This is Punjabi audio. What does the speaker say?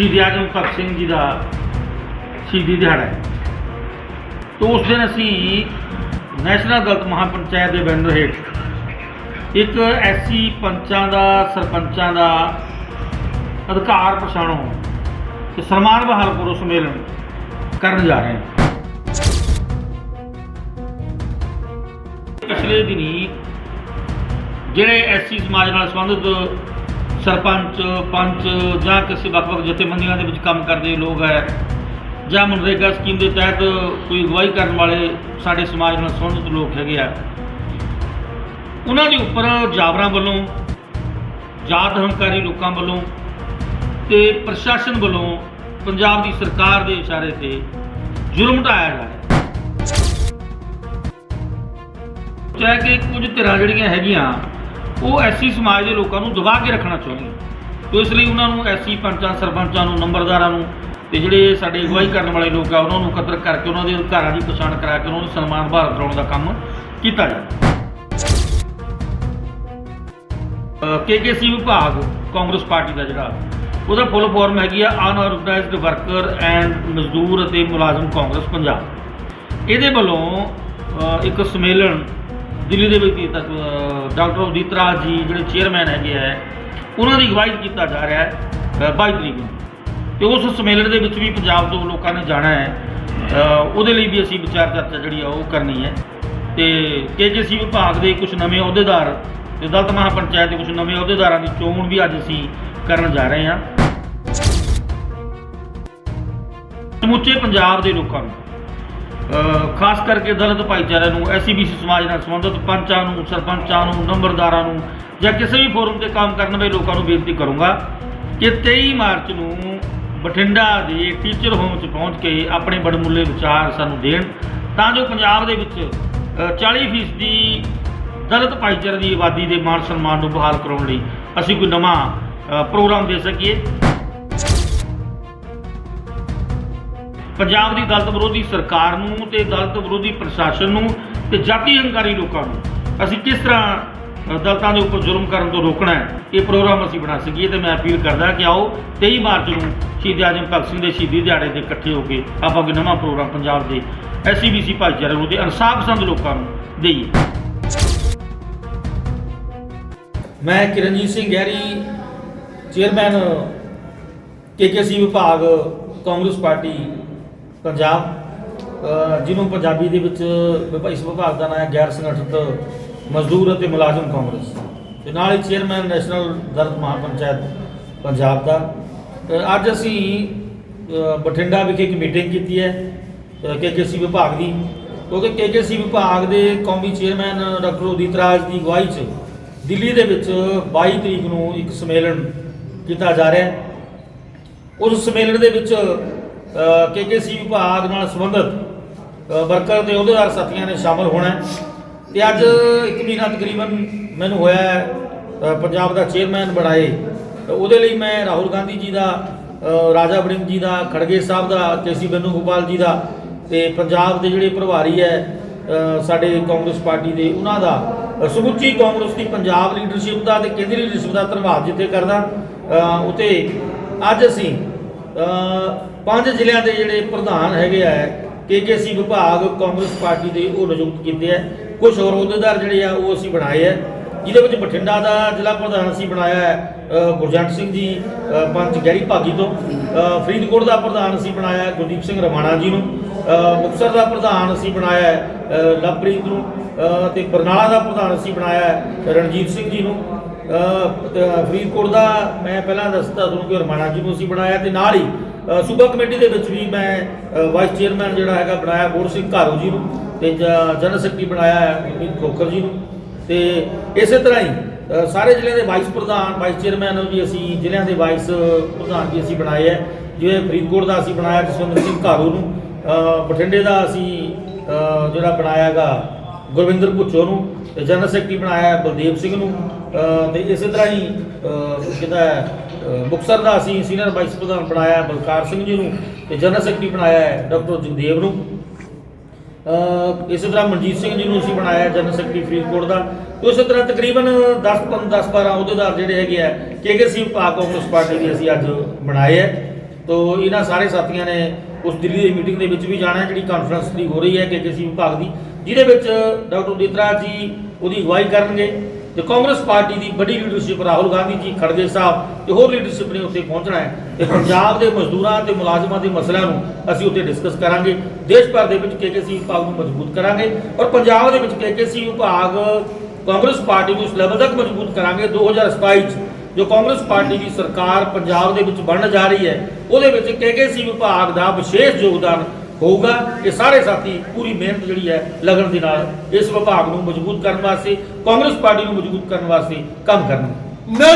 ਸ਼ਹੀਦ ਆਜਮ ਭਗਤ ਸਿੰਘ ਜੀ ਦਾ ਸ਼ਹੀਦੀ ਦਿਹਾੜਾ ਹੈ। ਤੋਂ ਉਸ ਦਿਨ ਅਸੀਂ ਨੈਸ਼ਨਲ ਦਲਿਤ ਮਹਾਪੰਚਾਇਤ ਦੇ ਬੈਨਰ ਹੇਠ ਇੱਕ ਐਸੀ ਪੰਚਾਂ ਦਾ, ਸਰਪੰਚਾਂ ਦਾ ਅਧਿਕਾਰ ਪਛਾਣੋ ਤੇ ਸਨਮਾਨ ਬਹਾਲ ਕਰੋ ਸੰਮੇਲਨ ਕਰਨ ਜਾ ਰਹੇ ਹਾਂ। ਪਿਛਲੇ ਦਿਨੀ ਜਿਹੜੇ ਐਸੀ ਸਮਾਜ ਨਾਲ ਸੰਬੰਧਿਤ ਸਰਪੰਚ, ਪੰਚ ਜਾਂ ਕਿਸੇ ਵੱਖ-ਵੱਖ ਜਥੇਬੰਦੀਆਂ ਦੇ ਵਿੱਚ ਕੰਮ ਕਰਦੇ ਲੋਕ ਹੈ ਜਾਂ ਮਨਰੇਗਾ ਸਕੀਮ ਦੇ ਤਹਿਤ ਕੋਈ ਅਗਵਾਈ ਕਰਨ ਵਾਲੇ ਸਾਡੇ ਸਮਾਜ ਨਾਲ ਸੰਬੰਧਿਤ ਲੋਕ ਹੈਗੇ ਆ। ਉਹਨਾਂ ਦੇ ਉੱਪਰ ਜਾਬਰਾਂ ਵੱਲੋਂ, ਜਾਤ ਹੰਕਾਰੀ ਲੋਕਾਂ ਵੱਲੋਂ ਤੇ ਪ੍ਰਸ਼ਾਸਨ ਵੱਲੋਂ ਪੰਜਾਬ ਦੀ ਸਰਕਾਰ ਦੇ ਇਸ਼ਾਰੇ ਤੇ ਜ਼ੁਲਮ ਢਾਇਆ ਜਾ ਰਿਹਾ। ਚਾਹੇ ਕਿ ਕੁਝ ਧਿਰਾਂ ਜਿਹੜੀਆਂ ਹੈਗੀਆਂ ਉਹ ਐਸੀ ਸਮਾਜ ਦੇ ਲੋਕਾਂ ਨੂੰ ਦਬਾ ਕੇ ਰੱਖਣਾ ਚਾਹੁੰਦੀਆਂ ਤੋ ਇਸ ਲਈ ਉਹਨਾਂ ਨੂੰ ਐਸੀ ਪੰਚਾਂ, ਸਰਪੰਚਾਂ ਨੂੰ, ਨੰਬਰਦਾਰਾਂ ਨੂੰ ਤੇ ਜਿਹੜੇ ਸਾਡੇ ਅਗਵਾਈ ਕਰਨ ਵਾਲੇ ਲੋਕ ਆ, ਉਹਨਾਂ ਨੂੰ ਕਤਰ ਕਰਕੇ, ਉਹਨਾਂ ਦੇ ਅਧਿਕਾਰਾਂ ਦੀ ਪਛਾਣ ਕਰਾ ਕੇ, ਉਹਨਾਂ ਨੂੰ ਸਨਮਾਨ ਬਹਾਲ ਕਰਾਉਣ ਦਾ ਕੰਮ ਕੀਤਾ ਜਾਵੇ। ਕੇਕੇਸੀ ਵਿਭਾਗ, ਕਾਂਗਰਸ ਪਾਰਟੀ ਦਾ ਜਿਹੜਾ, ਉਹਦਾ ਫੁੱਲ ਫਾਰਮ ਹੈਗੀ ਆ ਅਨਆਰਗਨਾਈਜ਼ਡ ਵਰਕਰ ਐਂਡ ਮਜ਼ਦੂਰ ਅਤੇ ਮੁਲਾਜ਼ਮ ਕਾਂਗਰਸ ਪੰਜਾਬ। ਇਹਦੇ ਵੱਲੋਂ ਇੱਕ ਸੰਮੇਲਨ ਦਿੱਲੀ ਦੇ ਵਿੱਚ ਡਾਕਟਰ ਉਦਿਤ ਰਾਜ ਜੀ ਜਿਹੜੇ ਚੇਅਰਮੈਨ ਹੈਗੇ ਆ, ਉਹਨਾਂ ਦੀ ਅਗਵਾਈ ਕੀਤਾ ਜਾ ਰਿਹਾ ਹੈ 22 ਤਰੀਕ ਨੂੰ। ਤੇ ਉਸ ਸੰਮੇਲਨ ਦੇ ਵਿੱਚ ਵੀ ਪੰਜਾਬ ਤੋਂ ਲੋਕਾਂ ਨੇ ਜਾਣਾ ਹੈ ਉਹਦੇ ਲਈ ਵੀ ਅਸੀਂ ਵਿਚਾਰ ਚਰਚਾ ਜਿਹੜੀ ਆ ਉਹ ਕਰਨੀ ਹੈ। ਤੇ ਕੇਜੀਸੀ ਵਿਭਾਗ ਦੇ ਕੁਝ ਨਵੇਂ ਅਹੁਦੇਦਾਰ ਤੇ ਦਲਤ ਮਹਾਪੰਚਾਇਤ ਦੇ ਕੁਝ ਨਵੇਂ ਅਹੁਦੇਦਾਰਾਂ ਦੀ ਚੋਣ ਵੀ ਅੱਜ ਅਸੀਂ ਕਰਨ ਜਾ ਰਹੇ ਹਾਂ। ਸਮੁੱਚੇ ਪੰਜਾਬ ਦੇ ਲੋਕਾਂ ਨੂੰ ਖਾਸ ਕਰਕੇ ਦਲਿਤ ਭਾਈਚਾਰੇ ਨੂੰ ਐਸਸੀਬੀਸੀ ਸਮਾਜ ਨਾਲ ਸੰਬੰਧਿਤ ਪੰਚਾਂ ਨੂੰ ਸਰਪੰਚਾਂ ਨੂੰ ਨੰਬਰਦਾਰਾਂ ਨੂੰ ਜਾਂ ਕਿਸੇ ਵੀ ਫੋਰਮ ਤੇ ਕੰਮ ਕਰਨ ਵਾਲੇ ਲੋਕਾਂ ਨੂੰ ਬੇਨਤੀ ਕਰੂੰਗਾ ਕਿ 23 ਮਾਰਚ ਨੂੰ ਬਠਿੰਡਾ ਦੇ ਟੀਚਰ ਹੋਮ 'ਚ ਪਹੁੰਚ ਕੇ ਆਪਣੇ ਬੜਮੁੱਲੇ ਵਿਚਾਰ ਸਾਨੂੰ ਦੇਣ ਤਾਂ ਜੋ ਪੰਜਾਬ ਦੇ ਵਿੱਚ ਅ, 40% ਦੀ ਦਲਿਤ ਭਾਈਚਾਰੇ ਦੀ ਆਬਾਦੀ ਦੇ ਮਾਣ ਸਨਮਾਨ ਨੂੰ ਬਹਾਲ ਕਰਾਉਣ ਲਈ ਅਸੀਂ ਕੋਈ ਨਵਾਂ ਪ੍ਰੋਗਰਾਮ ਦੇ ਸਕੀਏ। ਪੰਜਾਬ ਦੀ ਦਲਤ ਵਿਰੋਧੀ ਸਰਕਾਰ ਨੂੰ ਤੇ ਦਲਤ ਵਿਰੋਧੀ ਪ੍ਰਸ਼ਾਸਨ ਨੂੰ ਤੇ ਜਾਤੀ ਹੰਕਾਰੀ ਲੋਕਾਂ ਨੂੰ। ਅਸੀਂ ਕਿਸ ਤਰ੍ਹਾਂ ਦਲਤਾਂ ਦੇ ਉੱਪਰ ਜ਼ੁਲਮ ਕਰਨ ਤੋਂ ਰੋਕਣਾ ਹੈ, ਇਹ ਪ੍ਰੋਗਰਾਮ ਅਸੀਂ ਬਣਾ ਸਕੀਏ ਤੇ ਮੈਂ ਅਪੀਲ ਕਰਦਾ ਕਿ ਆਓ 23 ਮਾਰਚ ਨੂੰ ਸ਼ਹੀਦ ਆਜਮ ਭਗਤ ਸਿੰਘ ਦੇ ਸ਼ਹੀਦੀ ਦਿਹਾੜੇ ਤੇ ਇਕੱਠੇ ਹੋ ਕੇ ਆਪਾਂ ਕੋਈ ਨਵਾਂ ਪ੍ਰੋਗਰਾਮ ਪੰਜਾਬ ਦੇ ਐਸਸੀਬੀਸੀ ਭਾਈਚਾਰੇ ਨੂੰ ਤੇ ਇਨਸਾਫ ਪਸੰਦ ਲੋਕਾਂ ਨੂੰ ਦੇਈਏ। ਮੈਂ ਕਿਰਨਜੀਤ ਸਿੰਘ ਗਹਿਰੀ, ਚੇਅਰਮੈਨ ਕੇਕੇਸੀ ਵਿਭਾਗ, ਕਾਂਗਰਸ ਪਾਰਟੀ ਪੰਜਾਬ ਜਿਹਨੂੰ ਪੰਜਾਬੀ ਦੇ ਵਿੱਚ ਵਿਭ- ਇਸ ਵਿਭਾਗ ਦਾ ਨਾਮ ਹੈ ਗੈਰ ਸੰਗਠਿਤ ਮਜ਼ਦੂਰ ਅਤੇ ਮੁਲਾਜ਼ਮ ਕਾਂਗਰਸ। ਤੇ ਨਾਲ ਹੀ ਚੇਅਰਮੈਨ ਨੈਸ਼ਨਲ ਦਲਿਤ ਮਹਾਪੰਚਾਇਤ ਪੰਜਾਬ ਦਾ। ਅੱਜ ਅਸੀਂ ਬਠਿੰਡਾ ਵਿਖੇ ਇੱਕ ਮੀਟਿੰਗ ਕੀਤੀ ਹੈ ਕੇਕੇਸੀ ਵਿਭਾਗ ਦੀ। ਕਿਉਂਕਿ ਕੇਕੇਸੀ ਵਿਭਾਗ ਦੇ ਕੌਮੀ ਚੇਅਰਮੈਨ ਡਾਕਟਰ ਉਦਿਤ ਰਾਜ ਦੀ ਅਗਵਾਈ 'ਚ ਦਿੱਲੀ ਦੇ ਵਿੱਚ 22 ਤਰੀਕ ਨੂੰ ਇੱਕ ਸੰਮੇਲਨ ਕੀਤਾ ਜਾ ਰਿਹਾ ਹੈ। ਉਸ ਸੰਮੇਲਨ ਦੇ ਵਿੱਚ ਕੇਕੇਸੀ ਵਿਭਾਗ ਨਾਲ ਸੰਬੰਧਿਤ ਵਰਕਰ ਤੇ ਅਹੁਦੇਦਾਰ ਸਾਥੀਆਂ ਨੇ ਸ਼ਾਮਲ ਹੋਣਾ ਹੈ। ਤੇ ਅੱਜ ਇੱਕ ਮਹੀਨਾ ਤਕਰੀਬਨ ਮੈਨੂੰ ਹੋਇਆ ਪੰਜਾਬ ਦਾ ਚੇਅਰਮੈਨ ਬਣਾਏ। ਤੇ ਉਹਦੇ ਲਈ ਮੈਂ ਰਾਹੁਲ ਗਾਂਧੀ ਜੀ ਦਾ ਰਾਜਾ ਬੜਿੰਗ ਜੀ ਦਾ ਖੜਗੇ ਸਾਹਿਬ ਦਾ ਕੇਸੀ ਬੈਨੂ ਗੋਪਾਲ ਜੀ ਦਾ ਤੇ ਪੰਜਾਬ ਦੇ ਜਿਹੜੇ ਪ੍ਰਭਾਰੀ ਹੈ ਸਾਡੇ ਕਾਂਗਰਸ ਪਾਰਟੀ ਦੇ ਉਹਨਾਂ ਦਾ ਸਮੁੱਚੀ ਕਾਂਗਰਸ ਦੀ ਪੰਜਾਬ ਲੀਡਰਸ਼ਿਪ ਦਾ ਤੇ ਕੇਂਦਰੀ ਲੀਡਰਸ਼ਿਪ ਦਾ ਧੰਨਵਾਦ ਜਿੱਥੇ ਕਰਦਾ ਅ, ਉਤੇ ਅੱਜ ਅਸੀਂ ਪੰਜ ਜ਼ਿਲ੍ਹਿਆਂ ਦੇ ਜਿਹੜੇ ਪ੍ਰਧਾਨ ਹੈਗੇ ਆ ਕੇਕੇਸੀ ਵਿਭਾਗ ਕਾਂਗਰਸ ਪਾਰਟੀ ਦੇ ਉਹ ਨਿਯੁਕਤ ਕੀਤੇ ਆ। ਕੁਝ ਹੋਰ ਅਹੁਦੇਦਾਰ ਜਿਹੜੇ ਆ ਉਹ ਅਸੀਂ ਬਣਾਏ ਆ। ਜਿਹਦੇ ਵਿੱਚ ਬਠਿੰਡਾ ਦਾ ਜ਼ਿਲ੍ਹਾ ਪ੍ਰਧਾਨ ਅਸੀਂ ਬਣਾਇਆ ਹੈ ਗੁਰਜੰਟ ਸਿੰਘ ਜੀ ਪੰਚ ਗਹਿਰੀ ਭਾਗੀ ਤੋਂ। ਫਰੀਦਕੋਟ ਦਾ ਪ੍ਰਧਾਨ ਅਸੀਂ ਬਣਾਇਆ ਗੁਰਦੀਪ ਸਿੰਘ ਰਮਾਣਾ ਜੀ ਨੂੰ। ਅ, ਮੁਕਤਸਰ ਦਾ ਪ੍ਰਧਾਨ ਅਸੀਂ ਬਣਾਇਆ ਲਵਪ੍ਰੀਤ ਨੂੰ। ਅ, ਤੇ ਬਰਨਾਲਾ ਦਾ ਪ੍ਰਧਾਨ ਅਸੀਂ ਬਣਾਇਆ ਰਣਜੀਤ ਸਿੰਘ ਜੀ ਨੂੰ। ਫਰੀਦਕੋਟ ਦਾ ਮੈਂ ਪਹਿਲਾਂ ਦੱਸਤਾ ਤੁਹਾਨੂੰ ਕਿ ਰਮਾਣਾ ਜੀ ਨੂੰ ਅਸੀਂ ਬਣਾਇਆ ਤੇ ਨਾਲ ਹੀ ਸੂਬਾ ਕਮੇਟੀ ਦੇ ਵਿੱਚ ਵੀ ਮੈਂ ਵਾਈਸ ਚੇਅਰਮੈਨ ਜਿਹੜਾ ਹੈਗਾ ਬਣਾਇਆ ਬੋਰ ਸਿੰਘ ਘਾਰੂ ਜੀ ਨੂੰ ਤੇ ਜ- ਜਨਰਲ ਸੈਕਟਰੀ ਬਣਾਇਆ ਗੁਰਮੀਤ ਖੋਖਰ ਜੀ ਨੂੰ। ਤੇ ਇਸੇ ਤਰ੍ਹਾਂ ਹੀ ਸਾਰੇ ਜ਼ਿਲ੍ਹਿਆਂ ਦੇ ਵਾਈਸ ਪ੍ਰਧਾਨ ਵਾਈਸ ਚੇਅਰਮੈਨ ਵੀ ਅਸੀਂ ਜ਼ਿਲ੍ਹਿਆਂ ਦੇ ਵਾਈਸ ਪ੍ਰਧਾਨ ਵੀ ਅਸੀਂ ਬਣਾਏ ਹੈ। ਜਿਵੇਂ ਫਰੀਦਕੋਟ ਦਾ ਅਸੀਂ ਬਣਾਇਆ ਜਸਵੰਦਰ ਸਿੰਘ ਘਾਰੂ ਨੂੰ। ਬਠਿੰਡੇ ਦਾ ਅਸੀਂ ਜਿਹੜਾ ਬਣਾਇਆ ਹੈਗਾ ਗੁਰਵਿੰਦਰ ਭੁੱਚੋ ਨੂੰ ਤੇ ਜਨਰਲ ਸੈਕਟਰੀ ਬਣਾਇਆ ਹੈ ਬਲਦੇਵ ਸਿੰਘ ਨੂੰ। ਅ, ਤੇ ਇਸੇ ਤਰ੍ਹਾਂ ਹੀ ਅ, ਕਿਹਦਾ ਹੈ, ਮੁਕਤਸਰ ਦਾ ਅਸੀਂ ਸੀਨੀਅਰ ਵਾਈਸ ਪ੍ਰਧਾਨ ਬਣਾਇਆ ਬਲਕਾਰ ਸਿੰਘ ਜੀ ਨੂੰ ਤੇ ਜਨਰਲ ਸੈਕਟਰੀ ਬਣਾਇਆ ਡਾਕਟਰ ਜਗਦੇਵ ਨੂੰ। ਇਸੇ ਤਰ੍ਹਾਂ ਮਨਜੀਤ ਸਿੰਘ ਜੀ ਨੂੰ ਅਸੀਂ ਬਣਾਇਆ ਜਨਰਲ ਸੈਕਟਰੀ ਫਰੀਦਕੋਟ ਦਾ। ਤੇ ਉਸੇ ਤਰ੍ਹਾਂ ਤਕਰੀਬਨ 10 10 12 ਅਹੁਦੇਦਾਰ ਜਿਹੜੇ ਹੈਗੇ ਆ ਕੇਕੇਸੀ ਵਿਭਾਗ ਕਾਂਗਰਸ ਪਾਰਟੀ ਦੀ ਅਸੀਂ ਅੱਜ ਬਣਾਏ ਹੈ। ਤੋ ਇਹਨਾਂ ਸਾਰੇ ਸਾਥੀਆਂ ਨੇ ਉਸ ਦਿੱਲੀ ਦੀ ਮੀਟਿੰਗ ਦੇ ਵਿੱਚ ਵੀ ਜਾਣਾ ਜਿਹੜੀ ਕਾਨਫਰੰਸ ਦੀ ਹੋ ਰਹੀ ਹੈ ਕੇਕੇਸੀ ਵਿਭਾਗ ਦੀ। ਜਿਹਦੇ ਵਿੱਚ ਡਾਕਟਰ ਦੀਤਰਾ ਜੀ ਉਹਦੀ ਅਗਵਾਈ ਕਰਨਗੇ ਤੇ ਕਾਂਗਰਸ ਪਾਰਟੀ ਦੀ ਵੱਡੀ ਲੀਡਰਸ਼ਿਪ ਰਾਹੁਲ ਗਾਂਧੀ ਜੀ ਖੜਗੇ ਸਾਹਿਬ ਤੇ ਹੋਰ ਲੀਡਰਸ਼ਿਪ ਨੇ ਉੱਥੇ ਪਹੁੰਚਣਾ ਹੈ। ਤੇ ਪੰਜਾਬ ਦੇ ਮਜ਼ਦੂਰਾਂ ਤੇ ਮੁਲਾਜ਼ਮਾਂ ਦੇ ਮਸਲਿਆਂ ਨੂੰ ਅਸੀਂ ਉੱਥੇ ਡਿਸਕਸ ਕਰਾਂਗੇ। ਦੇਸ਼ ਭਰ ਦੇ ਵਿੱਚ ਕੇਕੇਸੀ ਵਿਭਾਗ ਨੂੰ ਮਜ਼ਬੂਤ ਕਰਾਂਗੇ ਔਰ ਪੰਜਾਬ ਦੇ ਵਿੱਚ ਕੇਕੇਸੀ ਵਿਭਾਗ ਕਾਂਗਰਸ ਪਾਰਟੀ ਨੂੰ ਇਸ ਲੈਵਲ ਤੱਕ ਮਜ਼ਬੂਤ ਕਰਾਂਗੇ 2027 ਚ, ਜੋ ਕਾਂਗਰਸ ਪਾਰਟੀ ਦੀ ਸਰਕਾਰ ਪੰਜਾਬ ਦੇ ਵਿੱਚ ਬਣਨ ਜਾ ਰਹੀ ਹੈ। ਉਹਦੇ ਵਿੱਚ ਕੇਕੇਸੀ ਵਿਭਾਗ ਦਾ ਵਿਸ਼ੇਸ਼ ਯੋਗਦਾਨ ਹੋਊਗਾ। ਇਹ ਸਾਰੇ ਸਾਥੀ ਪੂਰੀ ਮਿਹਨਤ ਜਿਹੜੀ ਹੈ ਲਗਨ ਦੇ ਨਾਲ ਇਸ ਵਿਭਾਗ ਨੂੰ ਮਜ਼ਬੂਤ ਕਰਨ ਵਾਸਤੇ, ਕਾਂਗਰਸ ਪਾਰਟੀ ਨੂੰ ਮਜ਼ਬੂਤ ਕਰਨ ਵਾਸਤੇ ਕੰਮ ਕਰਨਗੇ। ਮੈਂ